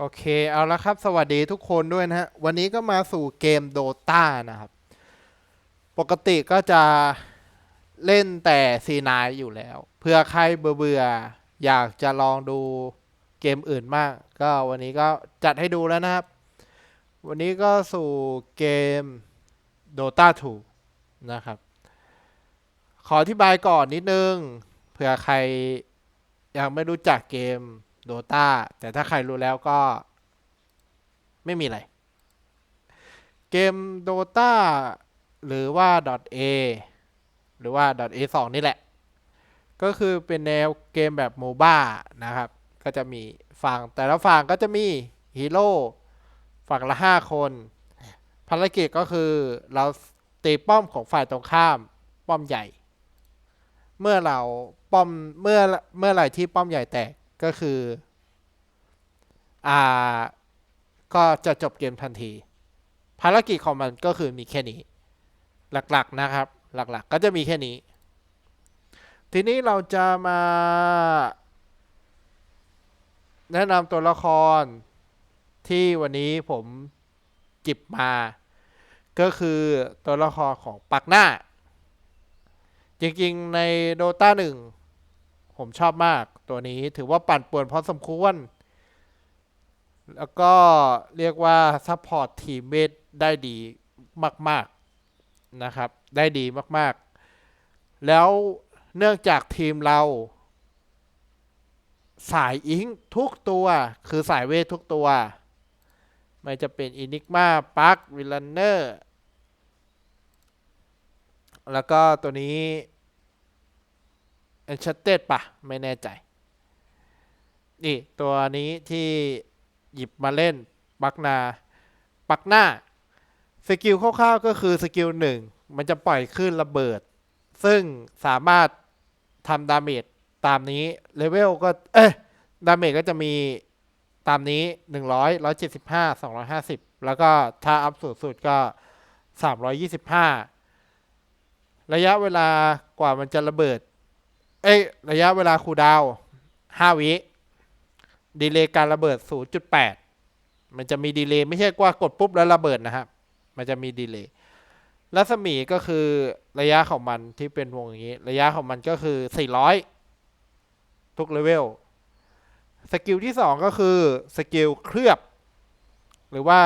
โอเค เอาละครับ สวัสดีทุกคนด้วยนะฮะ วันนี้ก็มาสู่เกมโดตานะครับ ปกติก็จะเล่นแต่ซีนายอยู่แล้ว เพื่อใครเบื่อๆ อยากจะลองดูเกมอื่นมาก ก็วันนี้ก็จัดให้ดูแล้วนะครับ วันนี้ก็สู่เกม Dota 2นะครับ ขออธิบายก่อนนิดนึง เผื่อใครยังไม่รู้จักเกม Dota แต่ถ้าใครรู้แล้วก็ ไม่มีอะไร เกม Dota หรือว่า .a หรือว่า .a 2นี่แหละ ก็คือเป็นแนวเกมแบบโมบ้านะครับ ก็จะมีฝั่งแต่ละฝั่งก็จะมีฮีโร่ฝั่งละ 5 คน ภารกิจก็คือเราตีป้อมของฝ่ายตรงข้ามป้อมใหญ่ เมื่อเราป้อมเมื่อเมื่อไหร่ที่ป้อมใหญ่แตก ก็คืออ่าก็จะจบเกมทันที ภารกิจของมันก็คือมีแค่นี้ หลักๆนะครับ หลักๆ ก็จะมีแค่นี้ ทีนี้เราจะมา แนะนำตัวละครที่วันนี้ผมจิบมา ก็คือตัวละครของปักหน้า จริงๆใน Dota 1 ผมชอบมาก ตัวนี้ถือว่าปั่นป่วนพอสมควร แล้วก็เรียกว่าซัพพอร์ตทีมเมทได้ดีมาก ๆ นะครับ ได้ดีมาก ๆ แล้วเนื่องจากทีมเรา สายอิงทุกตัว คือสายเวททุกตัว ไม่จะเป็นอินิกมาปักวิลลันเนอร์ แล้วก็ตัวนี้ e n c h a n t e d ปะ ไม่แน่ใจ นี่ตัวนี้ที่หยิบมาเล่นปักนาปักหน้าสกิลคร่าวๆก็คือสกิลหนึ่งมันจะปล่อยขึ้นระเบิด ซึ่งสามารถทำดาเมจตามนี้เลเวลก็เอ๊ะดาเมจก็จะมีตามนี้ 100 175 250 แล้วก็ถ้าอัพสูงสุดก็ 325 ระยะเวลากว่ามันจะระเบิด เอ้ยระยะเวลาคูดาว 5 วิ ดีเลย์การระเบิด 0.8 มันจะมีดีเลย์ไม่ใช่ว่ากดปุ๊บแล้วระเบิดนะครับ มันจะมีดีเลย์รัศมีก็คือระยะของมันที่เป็นวงอย่างนี้ ระยะของมันก็คือ 400 ทุกเลเวล สกิลที่ 2 ก็คือสกิลเคลือบ หรือว่า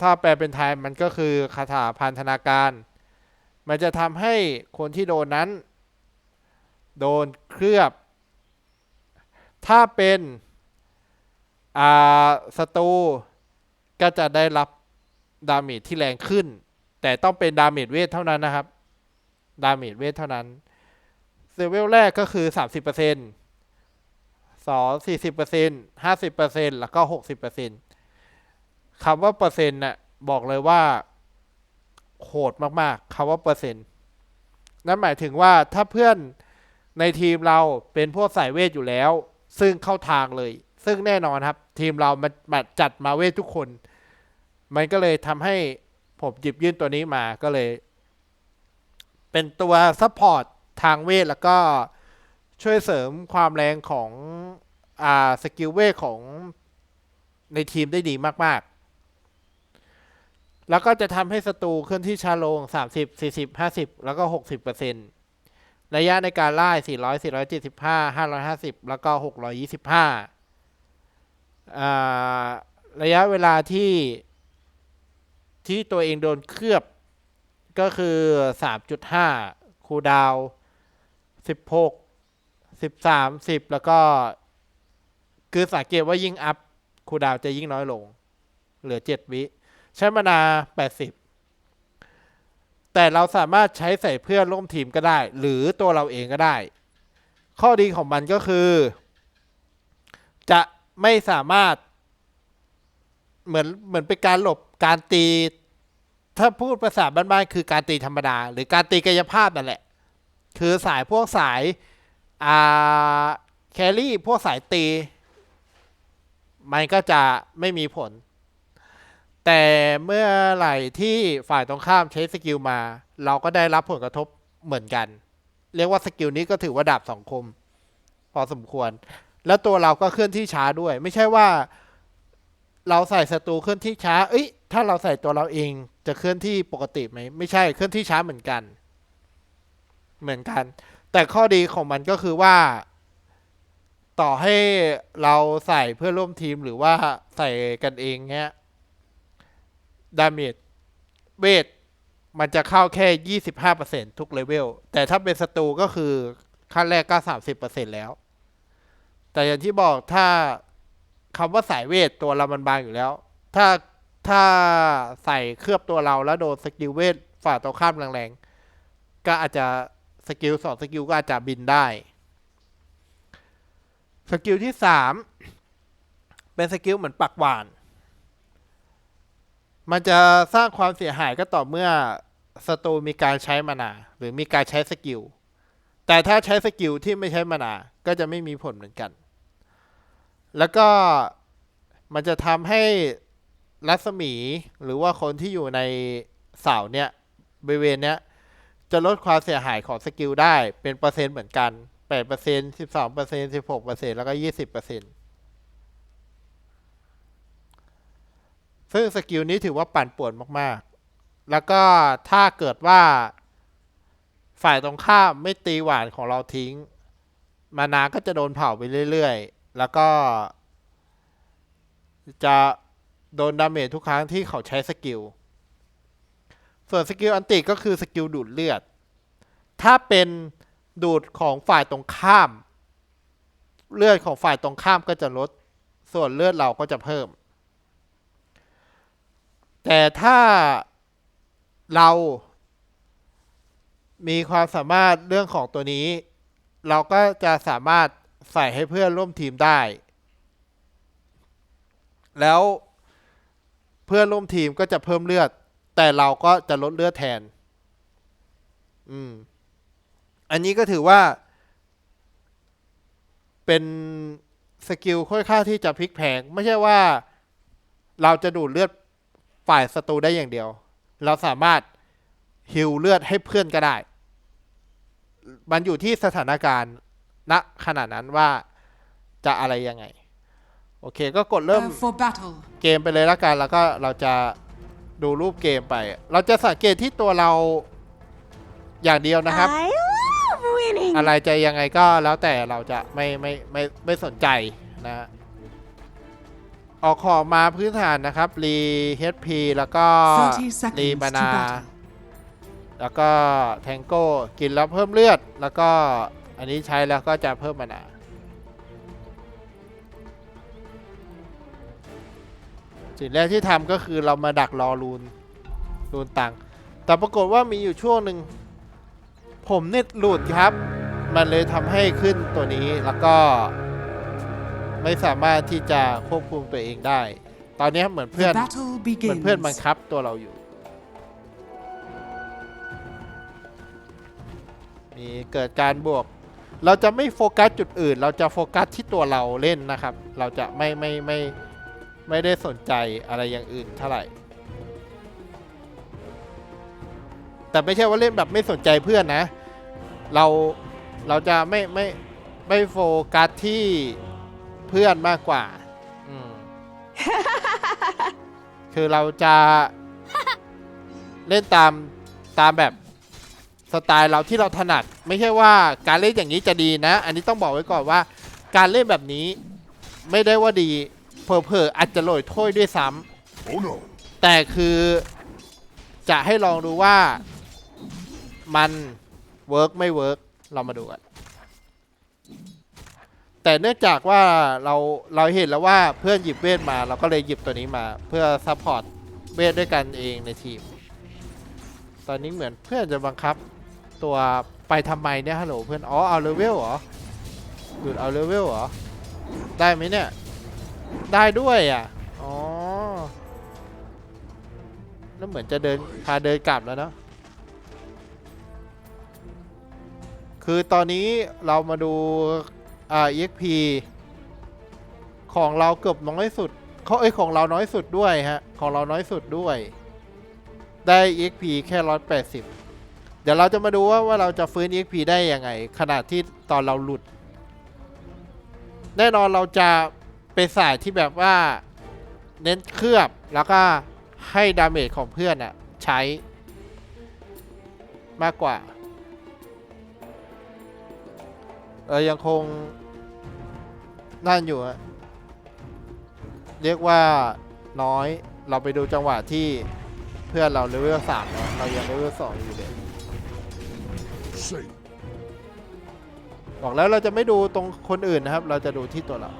ถ้าแปลเป็นไทยมันก็คือคาถาพันธนาการ มันจะทำให้คนที่โดนนั้น โดนเคลือบ ถ้าเป็น อ่าศัตรูก็จะได้รับดาเมจที่แรงขึ้น แต่ต้องเป็นดาเมจเวทเท่านั้นนะครับ ดาเมจเวทเท่านั้นเลเวลแรกก็คือ 30%สองสี่สิบเปอร์เซ็นห้าสิบเปอร์เซ็นแล้วก็หกสิบเปอร์เซ็นคำว่าเปอร์เซ็นต์น่ะบอกเลยว่าโหดมากๆคำว่าเปอร์เซ็นต์นั่นหมายถึงว่าถ้าเพื่อนในทีมเราเป็นพวกสายเวทอยู่แล้ว ซึ่งเข้าทางเลย ซึ่งแน่นอนครับ ทีมเรามันจัดมาเวททุกคน มันก็เลยทำให้ผมหยิบยื่นตัวนี้มาก็เลย เป็นตัวซัพพอร์ตทางเวทแล้วก็ช่วยเสริมความแรงของอ่าสกิลเวทของในทีมได้ดีมาก ๆ แล้วก็จะทำให้ศัตรูเคลื่อนที่ช้าลง 30 40 50 แล้วก็ 60%ระยะในการไล่400 475 550 แล้วก็ 625อ่า ระยะเวลาที่ที่ตัวเองโดนเคลือบก็คือ 3.5 คูดาวน์16สิบสามสิบแล้วก็ คือสังเกตว่ายิ่งอัพ คูดาวจะยิ่งน้อยลง เหลือเจ็ดวิ ใช้มานาแปดสิบแต่เราสามารถใช้ใส่เพื่อนร่วมทีมก็ได้ หรือตัวเราเองก็ได้ ข้อดีของมันก็คือ จะ ไม่สามารถ เหมือนเหมือนเป็นการหลบการตี ถ้าพูดภาษาบ้านๆคือการตีธรรมดา หรือการตีกายภาพนั่นแหละ คือสายพวกสายอ่าแครี่พวกสายตี มันก็จะไม่มีผล แต่เมื่อไหร่ที่ฝ่ายตรงข้ามใช้สกิลมา เราก็ได้รับผลกระทบเหมือนกัน เรียกว่าสกิลนี้ก็ถือว่าดาบสองคม พอสมควร แล้วตัวเราก็เคลื่อนที่ช้าด้วย ไม่ใช่ว่า เราใส่ศัตรูเคลื่อนที่ช้า เอ้ยถ้าเราใส่ตัวเราเองจะเคลื่อนที่ปกติไหมไม่ใช่เคลื่อนที่ช้าเหมือนกัน เหมือนกัน แต่ข้อดีของมันก็คือว่า ต่อให้เราใส่เพื่อร่วมทีมหรือว่าใส่กันเองเนี้ยดาเมจเวทมันจะเข้าแค่ 25%ทุกเลเวล แต่ถ้าเป็นศัตรูก็คือขั้นแรกก็ 30%แล้ว แต่อย่างที่บอกถ้าคำว่าสายเวทตัวเรามันบางอยู่แล้ว ถ้าถ้าใส่เคลือบตัวเราแล้วโดนสกิลเวทฝ่าตัวข้ามแรงๆ ก็อาจจะสกิลสองสกิลก็อาจจะบินได้ สกิลที่สามเป็นสกิลเหมือนปักหวาน มันจะสร้างความเสียหายก็ต่อเมื่อศัตรูมีการใช้มานา หรือมีการใช้สกิล แต่ถ้าใช้สกิลที่ไม่ใช้มานา ก็จะไม่มีผลเหมือนกัน แล้วก็มันจะทำให้รัศมีหรือว่าคนที่อยู่ในเสาเนี่ยบริเวณเนี้ยจะลดความเสียหายของสกิลได้เป็นเปอร์เซ็นต์เหมือนกัน 8% 12% 16%แล้วก็ 20%ซึ่งสกิลนี้ถือว่าปั่นป่วนมาก ๆ แล้วก็ถ้าเกิดว่าฝ่ายตรงข้ามไม่ตีหวานของเราทิ้ง มานาก็จะโดนเผาไปเรื่อย ๆ แล้วก็ จะโดนดาเมจทุกครั้งที่เขาใช้สกิล ส่วนสกิลอันติก็คือสกิลดูดเลือด ถ้าเป็นดูดของฝ่ายตรงข้าม เลือดของฝ่ายตรงข้ามก็จะลด ส่วนเลือดเราก็จะเพิ่ม แต่ถ้าเรามีความสามารถเรื่องของตัวนี้ เราก็จะสามารถ ใส่ให้เพื่อนร่วมทีมได้ แล้วเพื่อนร่วมทีมก็จะเพิ่มเลือด แต่เราก็จะลดเลือดแทน อืม อันนี้ก็ถือว่า เป็นสกิลค่อนข้าที่จะพลิกแพลงไม่ใช่ว่า เราจะดูดเลือดฝ่ายศัตรูได้อย่างเดียว เราสามารถฮิวเลือดให้เพื่อนก็ได้ มันอยู่ที่สถานการณ์ ณขณะนั้นว่าจะอะไรยังไง โอเคก็กดเริ่ม Prepare for battle. เกมไปเลยละกันแล้วก็เราจะดูรูปเกมไป เราจะสังเกตที่ตัวเราอย่างเดียวนะครับ I love winning. อะไรจะยังไงก็แล้วแต่เราจะไม่ไม่ไม่ไม่สนใจนะฮะออกของมาพื้นฐานนะครับรี HP แล้วก็30รี seconds บา to นา battle. แล้วก็แทงโก้กินแล้วเพิ่มเลือดแล้วก็ อันนี้ใช้แล้วก็จะเพิ่มมานาสิ่งแรกที่ทำก็คือเรามาดักรอรูนรูนตังแต่ปรากฏว่ามีอยู่ช่วงหนึ่ง ผมเน็ตหลุดครับ มันเลยทำให้ขึ้นตัวนี้แล้วก็ ไม่สามารถที่จะควบคุมตัวเองได้ ตอนนี้เหมือนเพื่อนเหมือนเพื่อนบังคับตัวเราอยู่ มีเกิดการบวก เราจะไม่โฟกัสจุดอื่น เราจะโฟกัสที่ตัวเราเล่นนะครับ เราจะไม่ไม่ไม่ไม่ได้สนใจอะไรอย่างอื่นเท่าไหร่ แต่ไม่ใช่ว่าเล่นแบบไม่สนใจเพื่อนนะ เราเราจะไม่ไม่ไม่โฟกัสที่เพื่อนมากกว่า อืม คือเราจะเล่นตามตามแบบ สไตล์เราที่เราถนัด ไม่ใช่ว่าการเล่นอย่างนี้จะดีนะ อันนี้ต้องบอกไว้ก่อนว่า การเล่นแบบนี้ไม่ได้ว่าดีเผลอๆอาจจะโหลอยถ้วยด้วยซ้ำ Oh no. แต่คือจะให้ลองดูว่ามันเวิร์กไม่เวิร์กเรามาดูกันแต่เนื่องจากว่าเราเราเห็นแล้วว่าเพื่อนหยิบเวทมาเราก็เลยหยิบตัวนี้มา เพื่อซัพพอร์ตเวทด้วยกันเองในทีม ตอนนี้เหมือนเพื่อนจะบังคับ ตัวไปทำไมเนี่ยฮัลโหลเพื่อนอ๋อเอาเลเวลเหรอหยุดเอาเลเวลเหรอได้ไหมเนี่ยได้ด้วยอะอ๋อแล้วเหมือนจะเดินพาเดินกลับแล้วเนาะคือตอนนี้เรามาดูอ่า EXP ของเราเกือบน้อยสุดเขาเอ้ยของเราน้อยสุดด้วยฮะ ของเราน้อยสุดด้วย ได้ EXP แค่ร้อยแปดสิบ เดี๋ยวเราจะมาดูว่าว่าเราจะฟื้น EXP ได้ยังไงขนาดที่ตอนเราหลุด แน่นอนเราจะเป็นสายที่แบบว่าเน้นเคลือบแล้วก็ให้ดาเมจของเพื่อนอะใช้มากกว่าเออยังคงนั่นอยู่อะเรียกว่าน้อยเราไปดูจังหวะที่เพื่อนเราเลเวลสามแล้วเรายังเลเวลสองอยู่เลย บอกแล้วเราจะไม่ดูตรงคนอื่นนะครับ เราจะดูที่ตัวเรา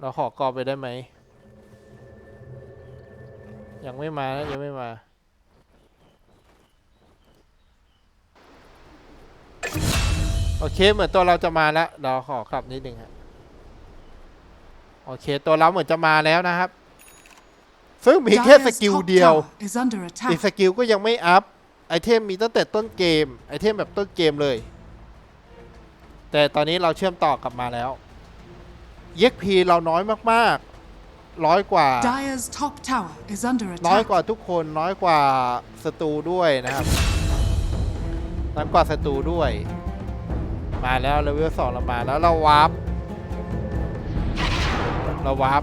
เราขอกรอบไปได้ไหม ยังไม่มานะยังไม่มา โอเคเหมือนตัวเราจะมาแล้ว เราขอกลับนิดนึงครับโอเค ตัวเราเหมือนจะมาแล้วนะครับ ซึ่งมีแค่ส Dyer's กิล top เดียว tower is under อีก attack. สกิลก็ยังไม่อัพ ไอเทมมีตั้งแต่ต้นเกม ไอเทมแบบต้นเกมเลย แต่ตอนนี้เราเชื่อมต่อกลับมาแล้วเย็กพีเราน้อยมากๆร้อยกว่า Dyer's top tower is under น้อย attack. กว่าทุกคนน้อยกว่าศัตรูด้วยนะครับน้อยกว่าศัตรูด้วย มาแล้วเลเวลสองเรามาแล้วเราวาร์ปเราวาร์ป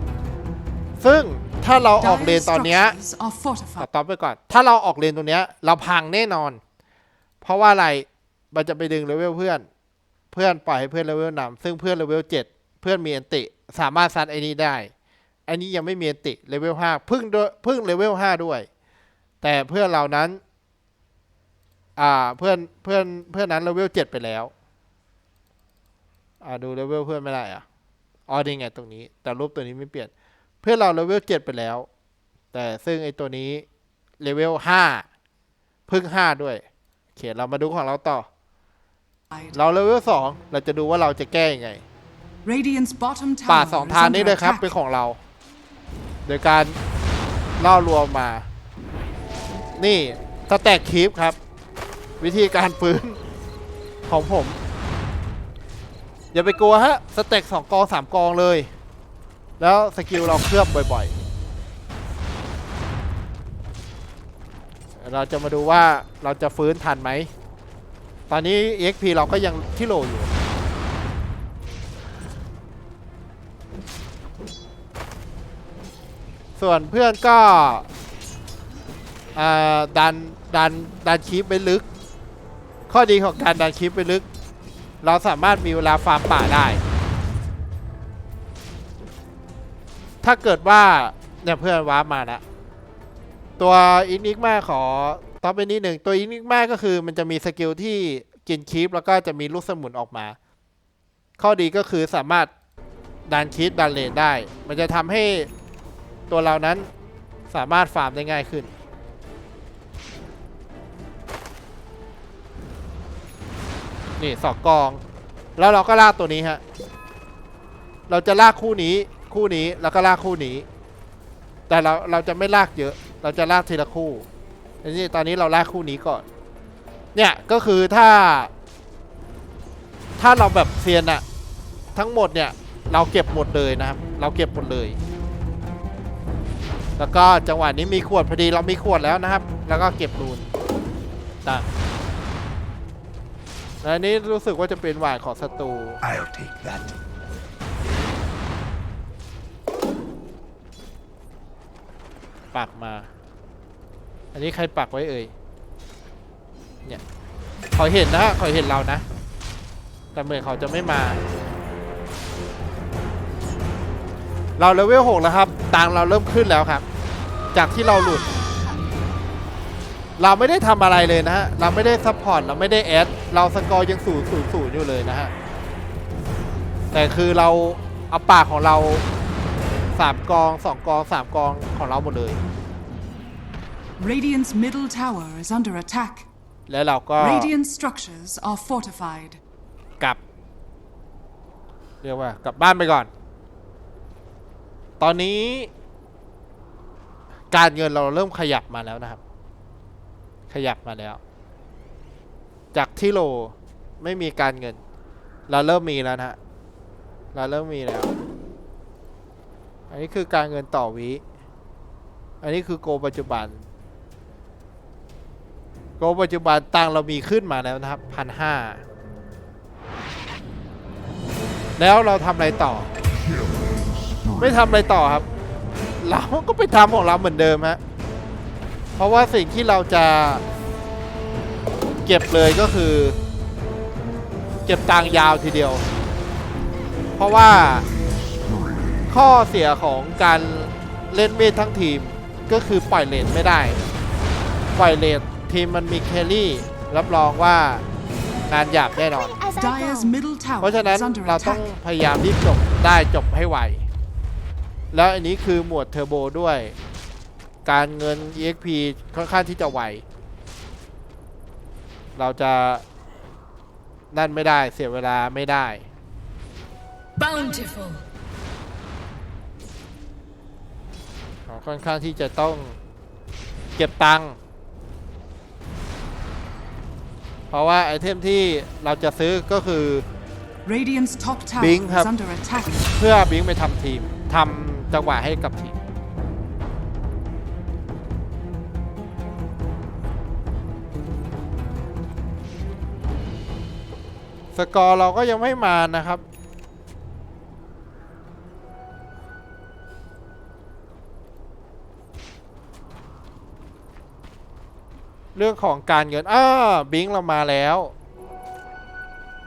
ซึ่ง ถ้าเราออกเลนตอนเนี้ย structures are ขอ fortified. ตอบไปก่อน ถ้าเราออกเลนตรงเนี้ย เราพังแน่นอน เพราะว่าอะไร มันจะไปดึงเลเวลเพื่อน เพื่อนปล่อยให้เพื่อนเลเวลนำซึ่งเพื่อนเลเวลเจ็ดเพื่อนมีอันติ สามารถซัดไอ้นี้ได้ อันนี้ยังไม่มีอันติเลเวลห้าพึ่งด้วยพึ่งเลเวลห้าด้วย แต่เพื่อนเรานั้น อ่า เพื่อน เพื่อน เพื่อนนั้นเลเวลเจ็ดไปแล้ว อ่า ดูเลเวลเพื่อนไม่ได้อะอ๋อนี่ไงตรงนี้ แต่รูปตัวนี้ไม่เปลี่ยน เพื่อนเราเลเวลเจ็ดไปแล้ว แต่ซึ่งไอตัวนี้เลเวลห้าพึ่งห้าด้วยโอเคเรามาดูของเราต่อ เราเลเวลสองเราจะดูว่าเราจะแก้ยังไง Radiant's bottom ป่า tower สอง is ทางนี้ under เลยครับ attack. เป็นของเรา โดยการล่อรวมมา นี่สแต็กคีปครับ วิธีการฟื้นของผม อย่าไปกลัวฮะ สแต็กสองกองสามกองเลย แล้วสกิลเราเคลือบบ่อยๆ เราจะมาดูว่าเราจะฟื้นทันไหม ตอนนี้ EXP เราก็ยังที่โหลอยู่ ส่วนเพื่อนก็ดันดันดันคลิปไปลึก ข้อดีของการดันคลิปไปลึก เราสามารถมีเวลาฟาร์มป่าได้ ถ้าเกิดว่าเนี่ยเพื่อนว้าร์ปมาแล้วตัวอินิกมาขอตอไปนิดหนึ่งตัวอินิกมาก็คือมันจะมีสกิลที่กินคลิปแล้วก็จะมีลูกสมุนออกมา ข้อดีก็คือสามารถดันคลิปดันเลนได้ มันจะทำให้ตัวเรานั้นสามารถฟาร์มได้ง่ายขึ้น นี่สองกอง แล้วเราก็ลากตัวนี้ฮะ เราจะลากคู่นี้ คู่นี้แล้วก็ลากคู่นี้ แต่เราเราจะไม่ลากเยอะ เราจะลากทีละคู่อันนี้ตอนนี้เราลากคู่นี้ก่อน เนี่ยก็คือถ้า ถ้าเราแบบเซียนอะทั้งหมดเนี่ยเราเก็บหมดเลยนะครับ เราเก็บหมดเลย แล้วก็จังหวะนี้มีขวดพอดีเรามีขวดแล้วนะครับ แล้วก็เก็บรูนต่างอันนี้รู้สึกว่าจะเป็นหวายของศัตรู ปักมา อันนี้ใครปักไว้เอ่ย เนี่ยเขาเห็นนะเขาเห็นเรานะ แต่เหมือนเขาจะไม่มา เราเลเวลหกแล้วครับ ตังเราเริ่มขึ้นแล้วครับ จากที่เราหลุด เราไม่ได้ทำอะไรเลยนะฮะ เราไม่ได้ซัพพอร์ต เราไม่ได้แอด เราสกอร์ยังศูนย์ศูนย์ศูนย์อยู่เลยนะฮะ แต่คือเราเอาปากของเรา สามกองสองกองสามกองของเราหมดเลย Radiant's middle tower is under attack. แล้วเราก็ Radiant structures are fortified. กลับ เรียกว่ากลับบ้านไปก่อน ตอนนี้ การเงินเราเริ่มขยับมาแล้วนะครับ ขยับมาแล้ว จากที่โลไม่มีการเงิน เราเริ่มมีแล้วนะฮะเราเริ่มมีแล้ว อันนี้คือการเงินต่อวิอันนี้คือโกปัจจุบัน โกปัจจุบันตังเรามีขึ้นมาแล้วนะครับพันห้าแล้วเราทำอะไรต่อ ไม่ทำอะไรต่อครับ เราก็ไปทำของเราเหมือนเดิมฮะเพราะว่าสิ่งที่เราจะเก็บเลยก็คือ เก็บตังยาวทีเดียว เพราะว่า ข้อเสียของการเล่นเมดทั้งทีมก็คือปล่อยเลนไม่ได้ ปล่อยเลนทีมมันมีแครี่ รับรองว่างานหยาบแน่นอน As I Dire's go. middle เพ tower ราะฉะนั้น is under เราต้อง attack. พยายามรีบจบได้จบให้ไว แล้วอันนี้คือหมวดเทอร์โบด้วย การเงิน EXP ค่อนข้างที่จะไว เราจะนั่นไม่ได้เสียเวลาไม่ได้ Bountiful. เรา ค่อนข้างที่จะต้องเก็บตังค์เพราะว่าไอเทมที่เราจะซื้อก็คือ Radiant's top tower Bing is have- under attack. เพื่อบิงไปทำทีมทำจังหวะให้กับทีม สกอร์เราก็ยังไม่มานะครับ รื่องของการเงินอ้าบิงเรามาแล้ว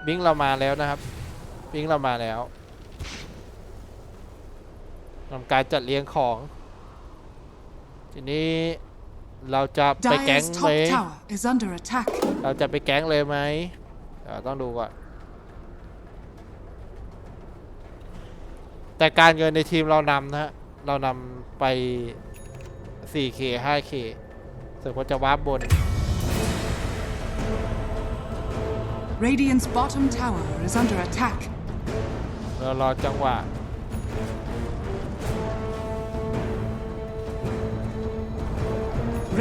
บิงเรามาแล้วนะครับ บิงเรามาแล้วทำการจัดเรียงของ ทีนี้เราจะไปแก๊ง Dire's ไหม top tower is under attack. เราจะไปแก๊งเลยไหมเดี๋ยวต้องดูก่อนแต่การเงินในทีมเรานำนะฮะ เรานำไป 4K 5K สึกว่าจะวาร์ปบน Radiant's bottom tower is under attack. เรารอจังหวะ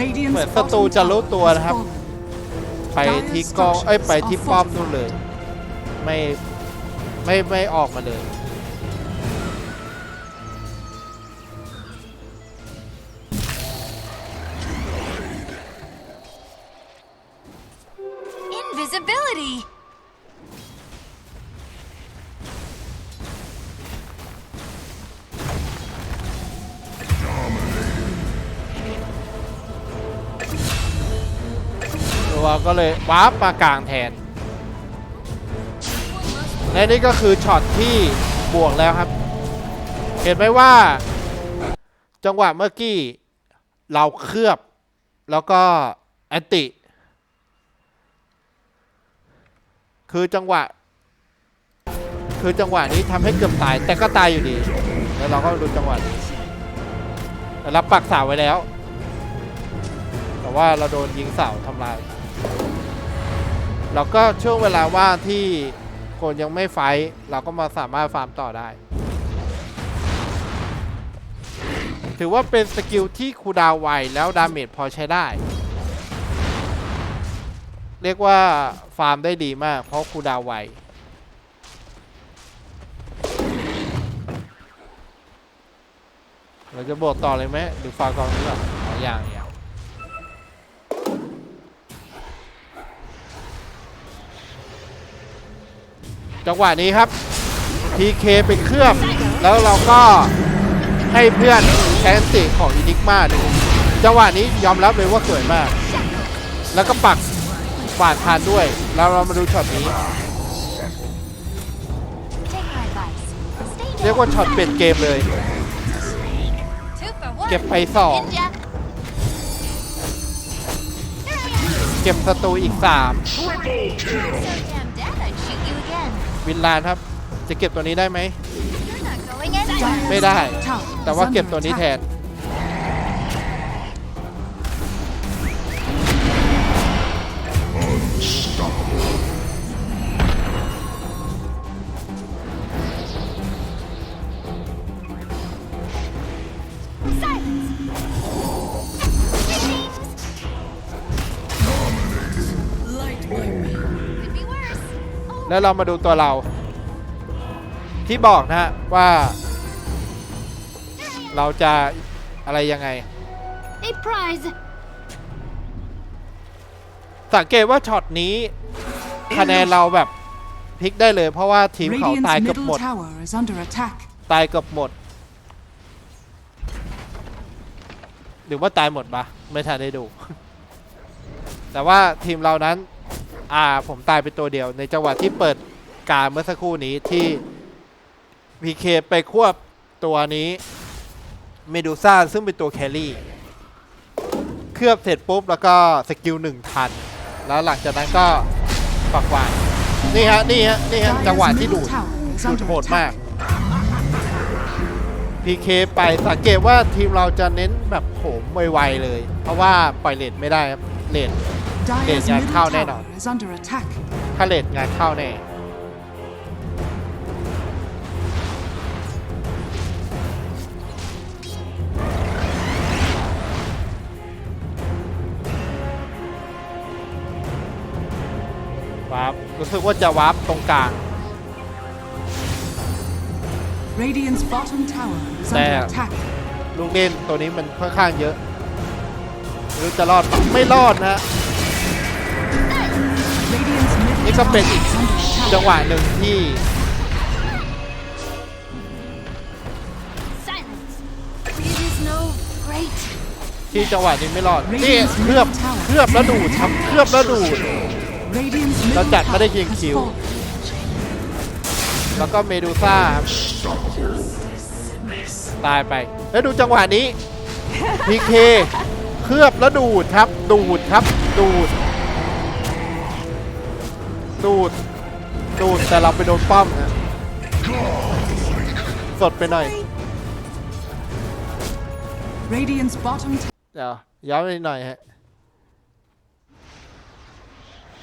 Radiant's เหมือนศัตรู bottom จะรู้ tower ตัว has นะครับ fallen. ไปที่กองเอ้ยไปที่ป้อมนู่นเลย ไม่ไม่ไม่ออกมาเลย เลยว้าร์ปมากลางแทน และนี่ก็คือช็อตที่บวกแล้วครับ เห็นไหมว่า จังหวะเมื่อกี้เราเคลือบ แล้วก็แอนติ คือจังหวะ คือจังหวะนี้ทำให้เกือบตาย แต่ก็ตายอยู่ดี แล้วเราก็ดูจังหวะนี้แต่เราปักเสาไว้แล้ว แต่ว่าเราโดนยิงเสาทำลาย เราก็ช่วงเวลาว่างที่คนยังไม่ไฟท์เราก็มาสามารถฟาร์มต่อได้ ถือว่าเป็นสกิลที่คูดาวไวแล้วดาเมจพอใช้ได้ เรียกว่าฟาร์มได้ดีมาก เพราะคูดาวไวเราจะบวกต่อเลยไหมหรือฟาร์กองนี้ก่อนอ๋ออย่างอย่าง จังหวะนี้ครับ PK ไปเคลือบแล้วเราก็ให้เพื่อนแอนติของอินิกมาดูจังหวะนี้ยอมรับเลยว่าสวยมาก แล้วก็ปักฝาดทานด้วย แล้วเรามาดูช็อตนี้ เรียกว่าช็อตเปลี่ยนเกมเลย เก็บไปสองเก็บศัตรูอีก3 So damn วินลานครับ จะเก็บตัวนี้ได้ไหม You're not going anywhere. ไม่ได้ Tower แต่ is ว่าเก็บ under ตัวนี้แท attack. น แล้วเรามาดูตัวเรา ที่บอกนะฮะว่า เราจะอะไรยังไง a prize. สังเกตว่าช็อตนี้คะแนนเราแบบพลิกได้เลย เพราะว่าทีมเขา Radiant's ตายเกือบ middle หมด tower is under attack. ตายเกือบหมด หรือว่าตายหมดปะไม่ทันได้ดู แต่ว่าทีมเรานั้น อ่าผมตายไปตัวเดียว ในจังหวะที่เปิดการเมื่อสักครู่นี้ที่พีเคไปควบตัวนี้เมดูซ่าซึ่งเป็นตัวแครี่ เคลือบเสร็จปุ๊บ แล้วก็สกิลหนึ่งทัน แล้วหลังจากนั้นก็ฝักวานนี่ฮะ นี่ฮะ นี่ฮะ จังหวะที่ดูดดูดโหดมากพีเคไปสังเกตว่าทีมเราจะเน้นแบบโหมไวๆเลย เพราะว่าปล่อยเลนไม่ได้ครับเล น Dire's Yeah, middle cow net tower on. is under attack. ถ้าเลนงานเข้าแน่วาร์ปรู้สึกว่าจะวาร์ปตรงกลาง Radiant's bottom tower is There. under attack. ลูกเล่นตัวนี้มันค่อนข้างเยอะไม่รู้จะรอดปะไม่รอดนะ Radiant's middle นี่ ก็เป็นอีกจังหวะหนึ่งที่ที่จังหวะนี้ไม่รอดนี่เคลือบเคลือบแล้วดูดครับเคลือบแล้วดูดเราจัดไม่ได้ยิงคิว แล้วก็เมดูซ่าตายไป แล้วดูจังหวะนี้พีเคเคลือบแล้วดูดครับ ดูดครับ ดูด ดูดดูดแต่เราไปโดนป้อมนะสดไปหน่อย Radiant's bottom tower เดี๋ยวย้อนไปหน่อยฮะ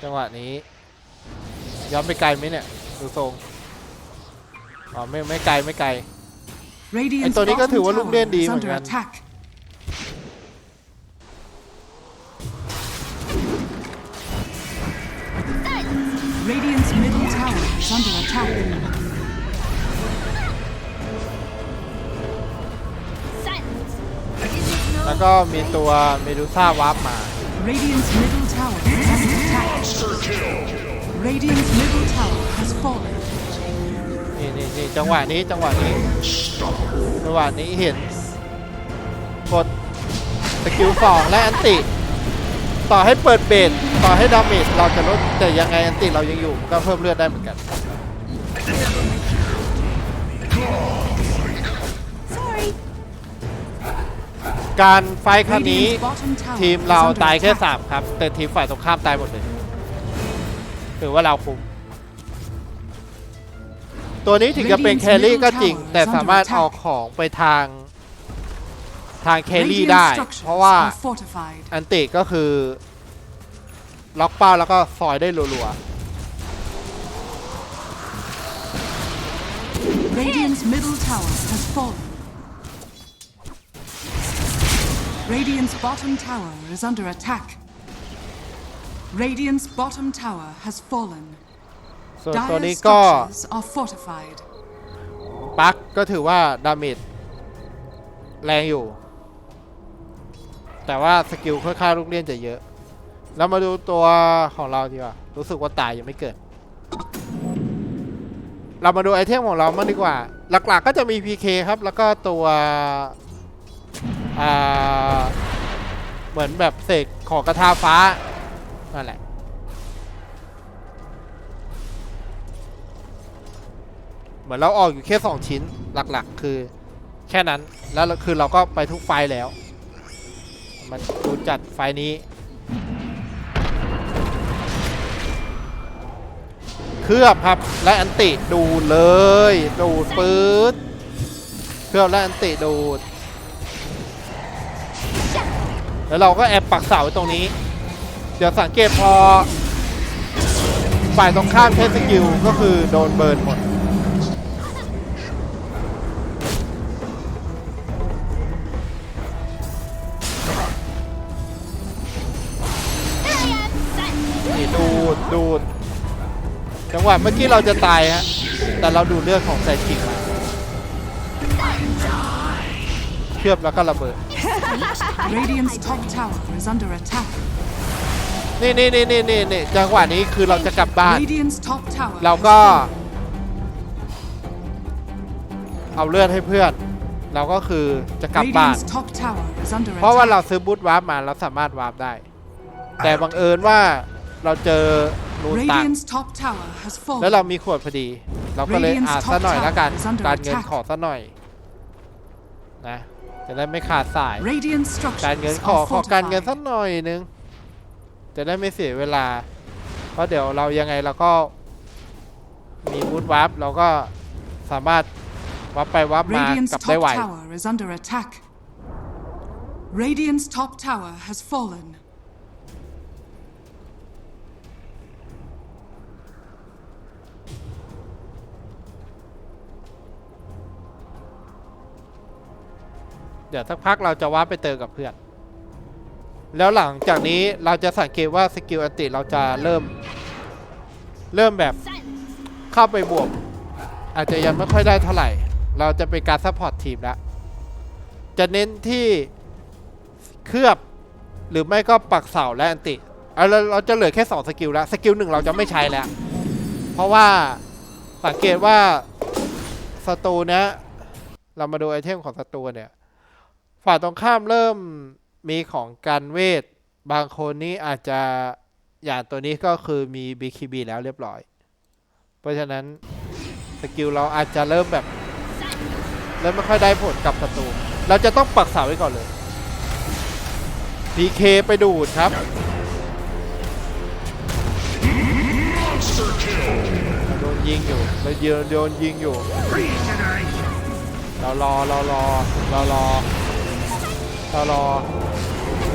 จังหวะนี้ ย้อนไปไกลไหมเนี่ยดูทรงอ๋อไม่ไม่ไกลไม่ไกล Radiant's ตัวนี้ก็ bottom ถือว่าลูก tower เล่นดี is เหมือน under กัน attack. Radiant's middle tower is under attack. Silence. It is แล้ว no ก็มีตัวเมดูซ่าวาร์ปมา Radiant's middle tower is under attack. Radiant's middle tower has fallen. นี่นี่นี่จังหวะนี้จังหวะนี้จังหวะนี้เห็นกดสกิลสองและอันติ ต่อให้เปิดเบสต่อให้ดาเมจเราจะลดแต่ยังไงอันติเรายังอยู่ก็เพิ่มเลือดได้เหมือนกัน sorry. การไฟท์ครั้งนี้ Radiant's bottom tower ทีม is เรา under ตายแค่ attack. 3ครับ แต่ทีมฝ่ายตรงข้ามตายหมดเลยถือว่าเราคุ้มตัวนี้ถึงจะเป็นแครี่ก็จริง แต่สามารถเอาของไปทาง ทางแครี่ Radiant ได้ structures เพราะว่า are fortified. อันติก็คือ ล็อกเป้าแล้วก็ซอยได้รัว Radiant's middle tower has fallen. Radiant's bottom tower is under attack. Radiant's bottom tower has fallen. ๆส่วนตัว Dire นี้ก็ structures are fortified. ปักก็ถือว่าดาเมจแรงอยู่ แต่ว่าสกิลค่อนข้างลูกเล่นจะเยอะเรามาดูตัวของเราดีกว่า รู้สึกว่าตายยังไม่เกิด เรามาดูไอเทมของเรามางดีกว่า หลักๆก็จะมี PK ครับ แล้วก็ตัวเหมือนแบบเสกของกระทาฟ้า นั่นแหละ เหมือนเราออกอยู่แค่ 2 ชิ้นหลักๆ คือแค่นั้น แล้วคือเราก็ไปทุกไฟแล้ว มันดูจัดไฟนี้ เคลือบครับและอันติดูเลย ดูดปืดเคลือบและอันติดูด แล้วเราก็แอบปักเสาไว้ตรงนี้ เดี๋ยวสังเกตพอ ฝ่ายตรงข้ามใช้สกิลก็คือโดนเบิร์นหมด งหวะเมื่อกี้เราจะตายฮะ แต่เราดูเลือดของแซคิงมาเคลือบแล้วก็ระเบิด Radiant's top tower is under attack. นี่นี่นี่นี่นี่นี่จังหวะนี้คือเราจะกลับบ้าน Radiant's top tower เรา has ก็ fallen. เอาเลือดให้เพื่อน เราก็คือจะกลับบ้าน Radiant's top tower is under เพราะว่า attack. เราซื้อบูทวาร์ปมาเราสามารถวาร์ปได้ แต่บังเอิญว่าเราเจอ รูนตัง Radiant's top tower has แล้ว fallen. เรามีขวดพอดี เราก็เลย Radiant's อา top ซะหน่อยละกัน tower is under การเงิน attack ขอซะหน่อยนะจะได้ไม่ขาดสาย Radiant การเงิน structures ขอ are ขอการเงินสัก fortified. หน่อยนึง จะได้ไม่เสียเวลา เพราะเดี๋ยวเรายังไงเราก็ มีบูทวาร์ปเราก็สามารถวาร์ปไปวาร์ปมาก Radiant's ลับได้ top ไว tower is under attack. Radiant's top tower has fallen. เดี๋ยวสักพักเราจะวาไปเติมกับเพื่อน แล้วหลังจากนี้เราจะสังเกตว่าสกิลอันติเราจะเริ่ม เริ่มแบบเข้าไปบวก อาจจะยังไม่ค่อยได้เท่าไหร่ เราจะเป็นการซัพพอร์ตทีมแล้ว จะเน้นที่เคลือบหรือไม่ก็ปักเสาและอันติเอาเราเราจะเหลือแค่2สกิลแล้วสกิลหนึ่งเราจะไม่ใช้แล้ว เพราะว่าสังเกตว่าศัตรูเนี้ยเรามาดูไอเทมของศัตรูเนี่ย ฝ่ายตรงข้ามเริ่มมีของการเวท บางคนนี่อาจจะอย่างตัวนี้ก็คือมี BKB แล้วเรียบร้อย เพราะฉะนั้นสกิลเราอาจจะเริ่มแบบ เริ่มไม่ค่อยได้ผลกับศัตรูเราจะต้องปักเสาไว้ก่อนเลย PK ไปดูดครับโดนยิงอยู่เราเยนโดนยิงอยู่ เรารอเรารอเรารอ เรารอ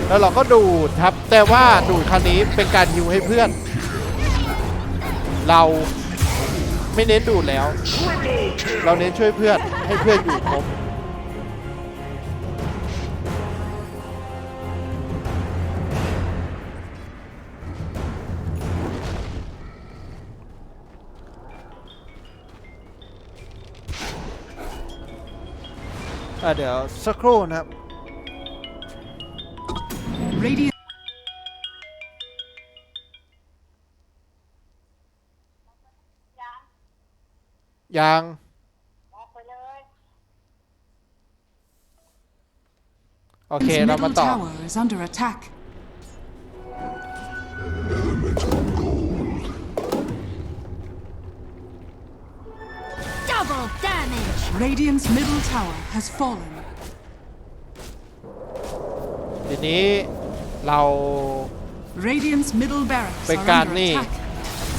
แล้วเราก็ดูดครับ แต่ว่าดูดครั้งนี้เป็นการฮิวให้เพื่อน เราไม่เน้นดูดแล้ว เราเน้นช่วยเพื่อนให้เพื่อนอยู่ครบอะเดี๋ยวสักครู่นะครับ ยัง โอเค Radiant's เรามา middle ต่อ tower is under attack. Double damage. Radiant's middle tower has fallen. ทีนี้เรา Radiant's middle barracks เป็น are การ under นี่ attack.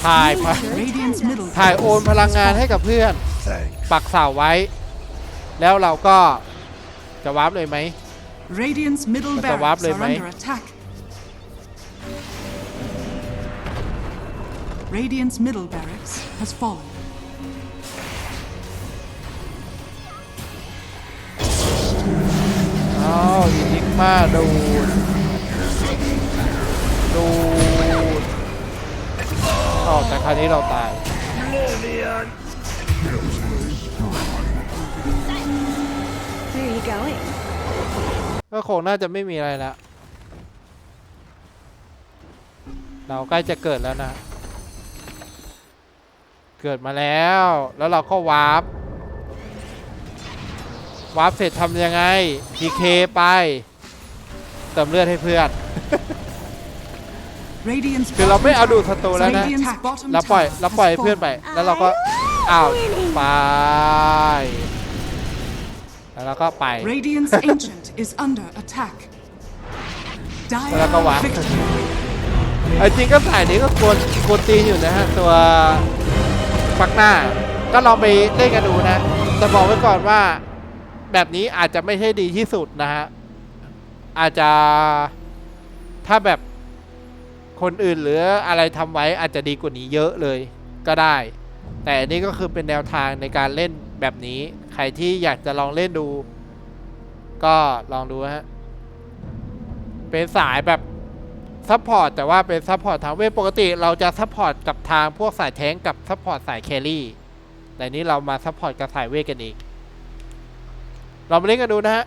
ถ่ายพะ Radiant's middle ถ่ายโอน barracks พลัง has งานให้ fallen. กับเพื่อน Thanks. ปักเสาไว้ แล้วเราก็จะวาร์ปเลยไหม Radiant's middle มันจะวาร์ป barracks เลย are ไหม under attack. Radiant's middle barracks has fallen. อ้าวอีนิกมาดูดดูด อ๋อแต่คราวนี้เราตาย Where are you going? ก็คงน่าจะไม่มีอะไรแล้ว เราใกล้จะเกิดแล้วนะ เกิดมาแล้ว แล้วเราก็วาร์ปวาร์ปเสร็จทำยังไง PK ไป เติมเลือดให้เพื่อน Radiant's คือเราไม่ bottom เอาดูด tower ศัตรูแล้วนะ Radiant's bottom เราปล่อย tower เราปล่อยให้ has เพื่อนไป fallen. แล้วเราก็อ้าวไปแล้วเราก็ไป Radiant's ancient is under attack. แล้วก็วาง Dire victory. ไอ้จริงก็สายนี้ก็กวนกวนตีนอยู่นะฮะตัวฟักหน้า ก็ลองไปเล่นกันดูนะ แต่บอกไว้ก่อนว่าแบบนี้อาจจะไม่ใช่ดีที่สุดนะฮะ อาจจะถ้าแบบ คนอื่นหรืออะไรทำไว้อาจจะดีกว่านี้เยอะเลยก็ได้ แต่อันนี้ก็คือเป็นแนวทางในการเล่นแบบนี้ ใครที่อยากจะลองเล่นดู ก็ลองดูฮะ เป็นสายแบบซัพพอร์ตแต่ว่าเป็นซัพพอร์ตทางเวทปกติเราจะซัพพอร์ตกับทางพวกสายแท้งกับซัพพอร์ตสายแครี่แต่นี้เรามาซัพพอร์ตกับสายเวทกันเองเรามาเล่นกันดูนะฮะ